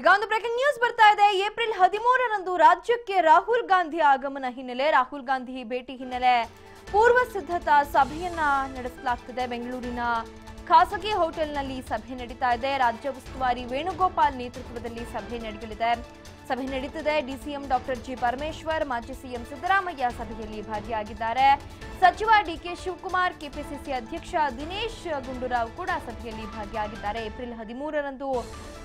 ಈಗ ಒಂದು breaking news ಬರ್ತಾ ಇದೆ. ಏಪ್ರಿಲ್ ಹದಿಮೂರರಂದು ರಾಜ್ಯಕ್ಕೆ ರಾಹುಲ್ ಗಾಂಧಿ ಆಗಮನ ಹಿನ್ನೆಲೆ, ರಾಹುಲ್ ಗಾಂಧಿ ಭೇಟಿ ಹಿನ್ನೆಲೆ ಪೂರ್ವ ಸಿದ್ಧತಾ ಸಭೆಯನ್ನ ನಡೆಸಲಾಗ್ತಿದೆ. ಬೆಂಗಳೂರಿನ ಖಾಸಗಿ ಹೋಟೆಲ್ನಲ್ಲಿ ಸಭೆ ನಡೀತಾ ಇದೆ. ರಾಜ್ಯ ಉಸ್ತುವಾರಿ ವೇಣುಗೋಪಾಲ್ ನೇತೃತ್ವದಲ್ಲಿ ಸಭೆ ನಡೆಯಲಿದೆ. ಸಭೆ ನಡೀತಿದೆ. ಡಿಸಿಎಂ ಡಾಕ್ಟರ್ ಜಿ ಪರಮೇಶ್ವರ್, ಮಾಜಿ ಸಿಎಂ ಸಿದ್ದರಾಮಯ್ಯ ಸಭೆಯಲ್ಲಿ ಭಾಗಿಯಾಗಿದ್ದಾರೆ. ಸಚಿವ ಡಿಕೆ ಶಿವಕುಮಾರ್, ಕೆಪಿಸಿಸಿ ಅಧ್ಯಕ್ಷ ದಿನೇಶ್ ಗುಂಡೂರಾವ್ ಕೂಡ ಸಭೆಯಲ್ಲಿ ಭಾಗಿಯಾಗಿದ್ದಾರೆ. ಏಪ್ರಿಲ್ ಹದಿಮೂರರಂದು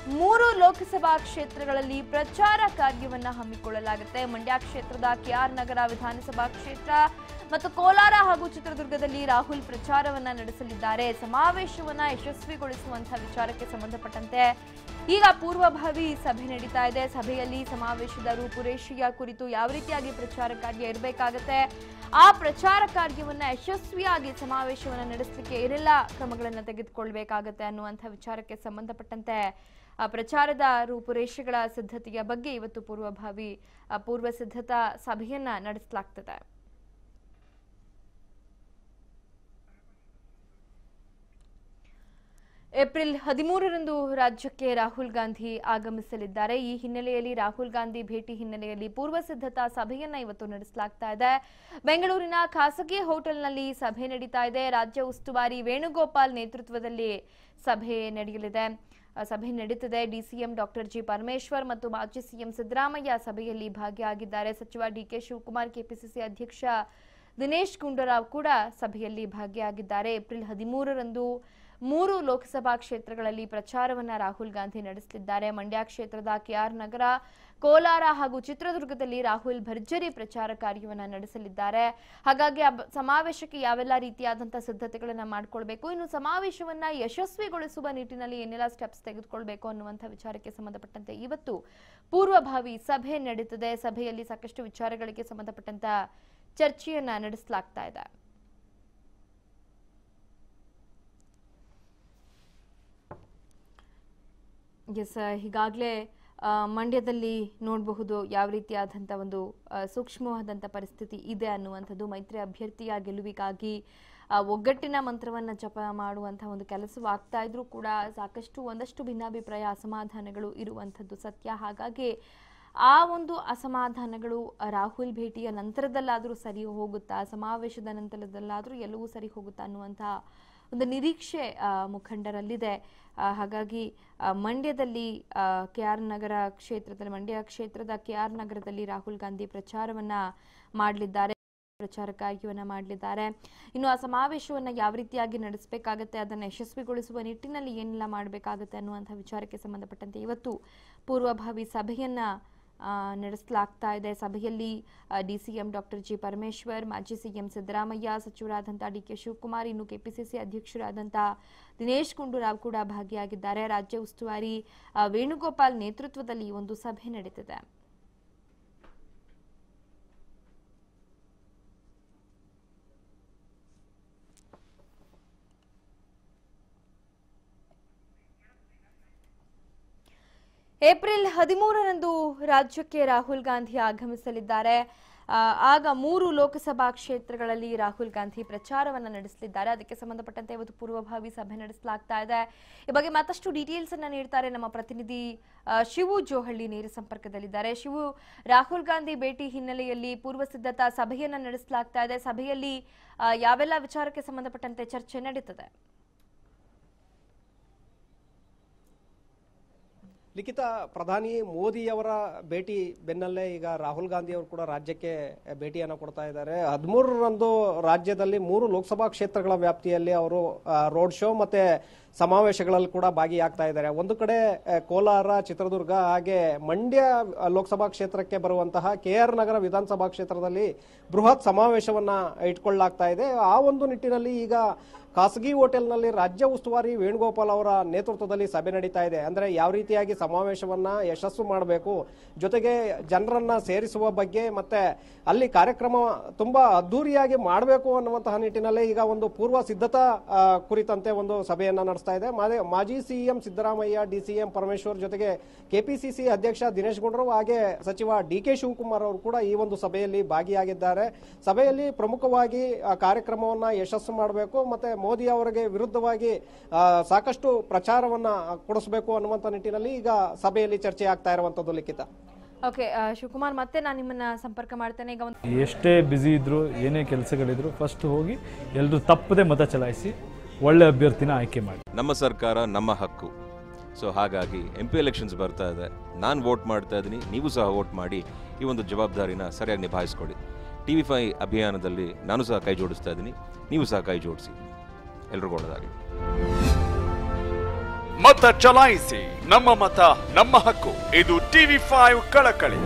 ಮೂರು ಲೋಕಸಭಾ ಕ್ಷೇತ್ರಗಳಲ್ಲಿ ಪ್ರಚಾರ ಕಾರ್ಯವನ್ನ ಹಮ್ಮಿಕೊಳ್ಳಲಾಗುತ್ತೆ. ಮಂಡ್ಯ ಕ್ಷೇತ್ರದ ಕೆಆರ್ ನಗರ ವಿಧಾನಸಭಾ ಕ್ಷೇತ್ರ ಮತ್ತು ಕೋಲಾರ ಹಾಗೂ ಚಿತ್ರದುರ್ಗದಲ್ಲಿ ರಾಹುಲ್ ಪ್ರಚಾರವನ್ನ ನಡೆಸಲಿದ್ದಾರೆ. ಸಮಾವೇಶವನ್ನ ಯಶಸ್ವಿಗೊಳಿಸುವಂತಹ ವಿಚಾರಕ್ಕೆ ಸಂಬಂಧಪಟ್ಟಂತೆ ಈಗ ಪೂರ್ವಭಾವಿ ಸಭೆ ನಡೀತಾ ಇದೆ. ಸಭೆಯಲ್ಲಿ ಸಮಾವೇಶದ ರೂಪುರೇಷೆಯ ಕುರಿತು ಯಾವ ರೀತಿಯಾಗಿ ಪ್ರಚಾರ ಕಾರ್ಯ ಇರಬೇಕಾಗತ್ತೆ? ಆ ಪ್ರಚಾರ ಕಾರ್ಯವನ್ನ ಯಶಸ್ವಿಯಾಗಿ ಸಮಾವೇಶವನ್ನು ನಡೆಸಲಿಕ್ಕೆ ಏನೆಲ್ಲ ಕ್ರಮಗಳನ್ನು ತೆಗೆದುಕೊಳ್ಬೇಕಾಗತ್ತೆ ಅನ್ನುವಂಥ ವಿಚಾರಕ್ಕೆ ಸಂಬಂಧಪಟ್ಟಂತೆ ಪ್ರಚಾರದ ರೂಪುರೇಷೆಗಳ ಸಿದ್ಧತೆಯ ಬಗ್ಗೆ ಇವತ್ತು ಪೂರ್ವಭಾವಿ ಪೂರ್ವ ಸಿದ್ಧತಾ ಸಭೆಯನ್ನ ನಡೆಸಲಾಗ್ತದೆ. ಏಪ್ರಿಲ್ ಹದಿಮೂರರಂದು ರಾಜ್ಯಕ್ಕೆ ರಾಹುಲ್ ಗಾಂಧಿ ಆಗಮಿಸಲಿದ್ದಾರೆ. ಈ ಹಿನ್ನೆಲೆಯಲ್ಲಿ ರಾಹುಲ್ ಗಾಂಧಿ ಭೇಟಿ ಹಿನ್ನೆಲೆಯಲ್ಲಿ ಪೂರ್ವ ಸಿದ್ಧತಾ ಸಭೆಯನ್ನ ಇವತ್ತು ನಡೆಸಲಾಗ್ತಾ ಇದೆ. ಬೆಂಗಳೂರಿನ ಖಾಸಗಿ ಹೋಟೆಲ್ನಲ್ಲಿ ಸಭೆ ನಡೀತಾ ಇದೆ. ರಾಜ್ಯ ಉಸ್ತುವಾರಿ ವೇಣುಗೋಪಾಲ್ ನೇತೃತ್ವದಲ್ಲಿ ಸಭೆ ನಡೆಯಲಿದೆ. ಸಭೆ ನಡೀತಿದೆ. ಡಿಸಿಎಂ ಡಾಕ್ಟರ್ ಜಿ ಪರಮೇಶ್ವರ್ ಮತ್ತು ಮಾಜಿ ಸಿಎಂ ಸಿದ್ದರಾಮಯ್ಯ ಸಭೆಯಲ್ಲಿ ಭಾಗಿಯಾಗಿದ್ದಾರೆ. ಸಚಿವ ಡಿಕೆ ಶಿವಕುಮಾರ್, ಕೆಪಿಸಿಸಿ ಅಧ್ಯಕ್ಷ ದಿನೇಶ್ ಗುಂಡೂರಾವ್ ಕೂಡ ಸಭೆಯಲ್ಲಿ ಭಾಗಿಯಾಗಿದ್ದಾರೆ. ಏಪ್ರಿಲ್ ಹದಿಮೂರರಂದು ಮೂರು ಲೋಕಸಭಾ ಕ್ಷೇತ್ರಗಳಲ್ಲಿ ಪ್ರಚಾರವನ್ನ ರಾಹುಲ್ ಗಾಂಧಿ ನಡೆಸಲಿದ್ದಾರೆ ಮಂಡ್ಯ ಕ್ಷೇತ್ರದ ಕೆಆರ್ ನಗರ, ಕೋಲಾರ ಹಾಗೂ ಚಿತ್ರದುರ್ಗದಲ್ಲಿ ರಾಹುಲ್ ಭರ್ಜರಿ ಪ್ರಚಾರ ಕಾರ್ಯವನ್ನು ನಡೆಸಲಿದ್ದಾರೆ. ಹಾಗಾಗಿ ಸಮಾವೇಶಕ್ಕೆ ಯಾವೆಲ್ಲ ರೀತಿಯಾದಂತಹ ಸಿದ್ಧತೆಗಳನ್ನ ಮಾಡಿಕೊಳ್ಬೇಕು, ಇನ್ನು ಸಮಾವೇಶವನ್ನ ಯಶಸ್ವಿಗೊಳಿಸುವ ನಿಟ್ಟಿನಲ್ಲಿ ಏನೆಲ್ಲ ಸ್ಟೆಪ್ಸ್ ತೆಗೆದುಕೊಳ್ಬೇಕು ಅನ್ನುವಂಥ ವಿಚಾರಕ್ಕೆ ಸಂಬಂಧಪಟ್ಟಂತೆ ಇವತ್ತು ಪೂರ್ವಭಾವಿ ಸಭೆ ನಡೀತದೆ. ಸಭೆಯಲ್ಲಿ ಸಾಕಷ್ಟು ವಿಚಾರಗಳಿಗೆ ಸಂಬಂಧಪಟ್ಟಂತ ಚರ್ಚೆಯನ್ನ ನಡೆಸಲಾಗ್ತಾ ಇದೆ. ಎಸ್ ಈಗಾಗಲೇ ಮಂಡ್ಯದಲ್ಲಿ ನೋಡಬಹುದು ಯಾವ ರೀತಿಯಾದಂಥ ಒಂದು ಸೂಕ್ಷ್ಮವಾದಂಥ ಪರಿಸ್ಥಿತಿ ಇದೆ ಅನ್ನುವಂಥದ್ದು ಮೈತ್ರಿ ಅಭ್ಯರ್ಥಿಯ ಗೆಲುವಿಗಾಗಿ ಒಗ್ಗಟ್ಟಿನ ಮಂತ್ರವನ್ನು ಜಪ ಮಾಡುವಂಥ ಒಂದು ಕೆಲಸವಾಗ್ತಾ ಇದ್ರೂ ಕೂಡ ಸಾಕಷ್ಟು ಒಂದಷ್ಟು ಭಿನ್ನಾಭಿಪ್ರಾಯ ಅಸಮಾಧಾನಗಳು ಇರುವಂಥದ್ದು ಸತ್ಯ. ಹಾಗಾಗಿ ಆ ಒಂದು ಅಸಮಾಧಾನಗಳು ರಾಹುಲ್ ಭೇಟಿಯ ನಂತರದಲ್ಲಾದರೂ ಸರಿ ಹೋಗುತ್ತಾ, ಸಮಾವೇಶದ ನಂತರದಲ್ಲಾದರೂ ಎಲ್ಲವೂ ಸರಿ ಹೋಗುತ್ತಾ ಅನ್ನುವಂಥ ಒಂದು ನಿರೀಕ್ಷೆ ಮುಖಂಡರಲ್ಲಿದೆ. ಹಾಗಾಗಿ ಮಂಡ್ಯದಲ್ಲಿ ಕೆ ಆರ್ ನಗರ ಕ್ಷೇತ್ರದಲ್ಲಿ ಮಂಡ್ಯ ಕ್ಷೇತ್ರದ ಕೆ ಆರ್ ನಗರದಲ್ಲಿ ರಾಹುಲ್ ಗಾಂಧಿ ಪ್ರಚಾರವನ್ನ ಮಾಡಲಿದ್ದಾರೆ ಪ್ರಚಾರ ಕಾರ್ಯವನ್ನು ಮಾಡಲಿದ್ದಾರೆ. ಇನ್ನು ಆ ಸಮಾವೇಶವನ್ನ ಯಾವ ರೀತಿಯಾಗಿ ನಡೆಸಬೇಕಾಗತ್ತೆ, ಅದನ್ನು ಯಶಸ್ವಿಗೊಳಿಸುವ ನಿಟ್ಟಿನಲ್ಲಿ ಏನೆಲ್ಲ ಮಾಡಬೇಕಾಗತ್ತೆ ಅನ್ನುವಂಥ ವಿಚಾರಕ್ಕೆ ಸಂಬಂಧಪಟ್ಟಂತೆ ಇವತ್ತು ಪೂರ್ವಭಾವಿ ಸಭೆಯನ್ನ ನಡೆಸಲಾಗ್ತಾ ಇದೆ. ಸಭೆಯಲ್ಲಿ D C M doctor G Parameshwar, ಮಾಜಿ ಸಿಎಂ ಸಿದ್ದರಾಮಯ್ಯ ಸಚಿವರಾದಂಥ ಡಿ ಕೆ ಶಿವಕುಮಾರ್, ಇನ್ನು ಕೆಪಿಸಿಸಿ ಅಧ್ಯಕ್ಷರಾದಂಥ ದಿನೇಶ್ ಗುಂಡೂರಾವ್ ಕೂಡ ಭಾಗಿಯಾಗಿದ್ದಾರೆ. ರಾಜ್ಯ ಉಸ್ತುವಾರಿ ವೇಣುಗೋಪಾಲ್ ನೇತೃತ್ವದಲ್ಲಿ ಒಂದು ಸಭೆ ನಡೀತಿದೆ. ಏಪ್ರಿಲ್ ಹದಿಮೂರರಂದು ರಾಜ್ಯಕ್ಕೆ ರಾಹುಲ್ ಗಾಂಧಿ ಆಗಮಿಸಲಿದ್ದಾರೆ. ಆಗ ಮೂರು ಲೋಕಸಭಾ ಕ್ಷೇತ್ರಗಳಲ್ಲಿ ರಾಹುಲ್ ಗಾಂಧಿ ಪ್ರಚಾರವನ್ನು ನಡೆಸಲಿದ್ದಾರೆ. ಅದಕ್ಕೆ ಸಂಬಂಧಪಟ್ಟಂತೆ ಇವತ್ತು ಪೂರ್ವಭಾವಿ ಸಭೆ ನಡೆಸಲಾಗ್ತಾ ಇದೆ. ಈ ಬಗ್ಗೆ ಮತ್ತಷ್ಟು ಡೀಟೇಲ್ಸ್ ಅನ್ನು ನೀಡ್ತಾರೆ ನಮ್ಮ ಪ್ರತಿನಿಧಿ ಶಿವು ಜೋಹಳ್ಳಿ ನೇರ ಸಂಪರ್ಕದಲ್ಲಿದ್ದಾರೆ. ಶಿವು, ರಾಹುಲ್ ಗಾಂಧಿ ಭೇಟಿ ಹಿನ್ನೆಲೆಯಲ್ಲಿ ಪೂರ್ವ ಸಿದ್ಧತಾ ಸಭೆಯನ್ನು ನಡೆಸಲಾಗ್ತಾ ಇದೆ. ಸಭೆಯಲ್ಲಿ ಯಾವೆಲ್ಲ ವಿಚಾರಕ್ಕೆ ಸಂಬಂಧಪಟ್ಟಂತೆ ಚರ್ಚೆ ನಡೀತದೆ? ಲಿಖಿತ ಪ್ರಧಾನಿ ಮೋದಿಯವರ ಭೇಟಿ ಬೆನ್ನಲ್ಲೇ ಈಗ ರಾಹುಲ್ ಗಾಂಧಿ ಅವರು ಕೂಡ ರಾಜ್ಯಕ್ಕೆ ಭೇಟಿಯನ್ನು ಕೊಡ್ತಾ ಇದ್ದಾರೆ. ಹದಿಮೂರರಂದು ರಾಜ್ಯದಲ್ಲಿ ಮೂರು ಲೋಕಸಭಾ ಕ್ಷೇತ್ರಗಳ ವ್ಯಾಪ್ತಿಯಲ್ಲಿ ಅವರು ರೋಡ್ ಶೋ ಮತ್ತೆ ಸಮಾವೇಶಗಳಲ್ಲಿ ಕೂಡ ಭಾಗಿಯಾಗ್ತಾ ಇದ್ದಾರೆ. ಒಂದು ಕಡೆ ಕೋಲಾರ, ಚಿತ್ರದುರ್ಗ ಹಾಗೆ ಮಂಡ್ಯ ಲೋಕಸಭಾ ಕ್ಷೇತ್ರಕ್ಕೆ ಬರುವಂತಹ ಕೆ ಆರ್ ನಗರ ವಿಧಾನಸಭಾ ಕ್ಷೇತ್ರದಲ್ಲಿ ಬೃಹತ್ ಸಮಾವೇಶವನ್ನ ಇಟ್ಕೊಳ್ಳಲಾಗ್ತಾ ಇದೆ. ಆ ಒಂದು ನಿಟ್ಟಿನಲ್ಲಿ ಈಗ ಖಾಸಗಿ ಹೋಟೆಲ್ನಲ್ಲಿ ರಾಜ್ಯ ಉಸ್ತುವಾರಿ ವೇಣುಗೋಪಾಲ್ ಅವರ ನೇತೃತ್ವದಲ್ಲಿ ಸಭೆ ನಡೀತಾ ಇದೆ. ಅಂದ್ರೆ ಯಾವ ರೀತಿಯಾಗಿ ಸಮಾವೇಶವನ್ನ ಯಶಸ್ಸು ಮಾಡಬೇಕು, ಜೊತೆಗೆ ಜನರನ್ನ ಸೇರಿಸುವ ಬಗ್ಗೆ ಮತ್ತೆ ಅಲ್ಲಿ ಕಾರ್ಯಕ್ರಮ ತುಂಬಾ ಅದ್ದೂರಿಯಾಗಿ ಮಾಡಬೇಕು ಅನ್ನುವಂತಹ ನಿಟ್ಟಿನಲ್ಲಿ ಈಗ ಒಂದು ಪೂರ್ವ ಸಿದ್ಧತಾ ಕುರಿತಂತೆ ಒಂದು ಸಭೆಯನ್ನ ನಡೆಸ ನಡೆಸ್ತಾ ಇದೆ. ಮಾದೆ- ಮಾಜಿ ಸಿಎಂ ಸಿದ್ದರಾಮಯ್ಯ ಡಿಸಿಎಂ ಪರಮೇಶ್ವರ್ ಜೊತೆಗೆ ಕೆಪಿಸಿಸಿ ಅಧ್ಯಕ್ಷ ದಿನೇಶ್ ಗುಂಡೂರಾವ್ ಹಾಗೆ ಸಚಿವ ಡಿ ಕೆ ಶಿವಕುಮಾರ್ ಅವರು ಕೂಡ ಈ ಒಂದು ಸಭೆಯಲ್ಲಿ ಭಾಗಿಯಾಗಿದ್ದಾರೆ. ಸಭೆಯಲ್ಲಿ ಪ್ರಮುಖವಾಗಿ ಕಾರ್ಯಕ್ರಮವನ್ನ ಯಶಸ್ಸು ಮಾಡಬೇಕು ಮತ್ತೆ ಮೋದಿ ಅವರಿಗೆ ವಿರುದ್ಧವಾಗಿ ಸಾಕಷ್ಟು ಪ್ರಚಾರವನ್ನ ಕೊಡಿಸಬೇಕು ಅನ್ನುವಂತ ನಿಟ್ಟಿನಲ್ಲಿ ಈಗ ಸಭೆಯಲ್ಲಿ ಚರ್ಚೆ ಆಗ್ತಾ ಇರುವಂತದ್ದು ಲಿಖಿತ. ಓಕೆ ಶಿವಕುಮಾರ್ ಮತ್ತೆ ನಾನು ನಿಮ್ಮನ್ನ ಸಂಪರ್ಕ ಮಾಡ್ತೇನೆ. ಈಗ ಒಂದು ಎಷ್ಟೇ ಬ್ಯುಸಿ ಇದ್ರು ಏನೇ ಕೆಲಸಗಳಿದ್ರು ಫಸ್ಟ್ ಹೋಗಿ ಎಲ್ಲರೂ ತಪ್ಪದೆ ಮತ ಚಲಾಯಿಸಿ ಒಳ್ಳೆ ಅಭ್ಯರ್ಥಿನ ಆಯ್ಕೆ ಮಾಡಿ. ನಮ್ಮ ಸರ್ಕಾರ ನಮ್ಮ ಹಕ್ಕು. ಸೊ ಹಾಗಾಗಿ ಎಂ ಪಿ ಎಲೆಕ್ಷನ್ಸ್ ಬರ್ತಾ ಇದೆ. ನಾನು ವೋಟ್ ಮಾಡ್ತಾ ಇದ್ದೀನಿ ನೀವು ಸಹ ವೋಟ್ ಮಾಡಿ ಈ ಒಂದು ಜವಾಬ್ದಾರಿನ ಸರಿಯಾಗಿ ನಿಭಾಯಿಸ್ಕೊಳ್ಳಿ ಟಿ ವಿ ಫೈ ಅಭಿಯಾನದಲ್ಲಿ ನಾನು ಸಹ ಕೈ ಜೋಡಿಸ್ತಾ ಇದ್ದೀನಿ ನೀವು ಸಹ ಕೈ ಜೋಡಿಸಿ. ಎಲ್ರಿಗೂ ಒಳ್ಳೆಯದಾಗಲಿ ಮತ ಚಲಾಯಿಸಿ ನಮ್ಮ ಮತ ನಮ್ಮ ಹಕ್ಕು. ಇದು ಟಿವಿ ಫೈವ್ ಕಳಕಳಿ.